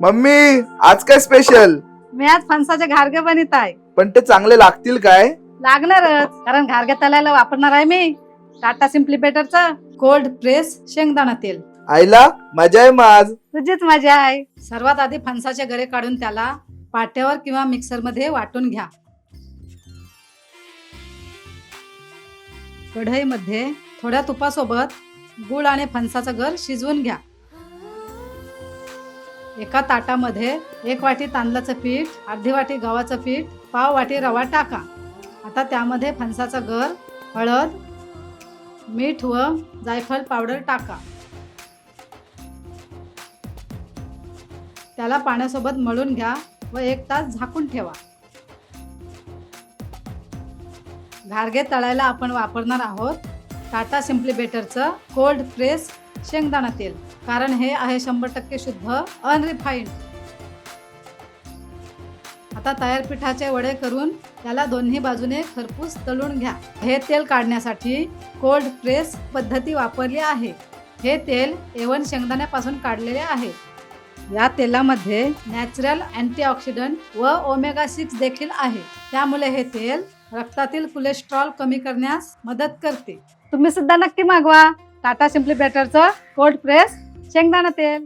Mummy आज काय special मी आज फणसाचे घारगे बनत आहे. पण ते चांगले लागतील काय? लागणारच कारण घारगे तलायला वापरणार आहे मी. टाटा सिम्पली बेटरचं कोल्ड प्रेस शेंगदाणा तेल. आईला मजा आहे माझ तुझीच मजा आहे. सर्वात आधी फणसाचे गरे काढून त्याला पाट्यावर किंवा मिक्सरमध्ये वाटून घ्या. कढईमध्ये थोड्या तुपासोबत गुळ आणि फणसाचं गर शिजवून घ्या. एका ताटामध्ये एक वाटी तांदळाचं पीठ अर्धी वाटी गव्हाचं पीठ पाव वाटी रवा टाका. आता त्यामध्ये फणसाचं गर हळद मीठ व जायफळ पावडर टाका. त्याला पाण्यासोबत मळून घ्या व एक तास झाकून ठेवा. घारगे तळायला आपण वापरणार आहोत टाटा सिम्पली बेटरचं कोल्ड प्रेस शेंगदाणा तेल कारण हे आहे शंभर टक्के शुद्ध अनरिफाईंड आता तयार पिठाचे वडे करून त्याला दोन्ही बाजूने खरपूस तळून घ्या. हे तेल काढण्यासाठी कोल्ड प्रेस पद्धती वापरली आहे. हे तेल एवन शेंगदाण्यापासून काढलेले आहे. या तेलामध्ये नॅचरल अँटीऑक्सिडंट व ओमेगा सिक्स देखील आहे. त्यामुळे हे तेल रक्तातील कोलेस्ट्रॉल कमी करण्यास मदत करते. तुम्ही सुद्धा नक्की मागवा. टाटा सिम्पली बेटरचं कोल्ड प्रेस शेंगदाणा तेल.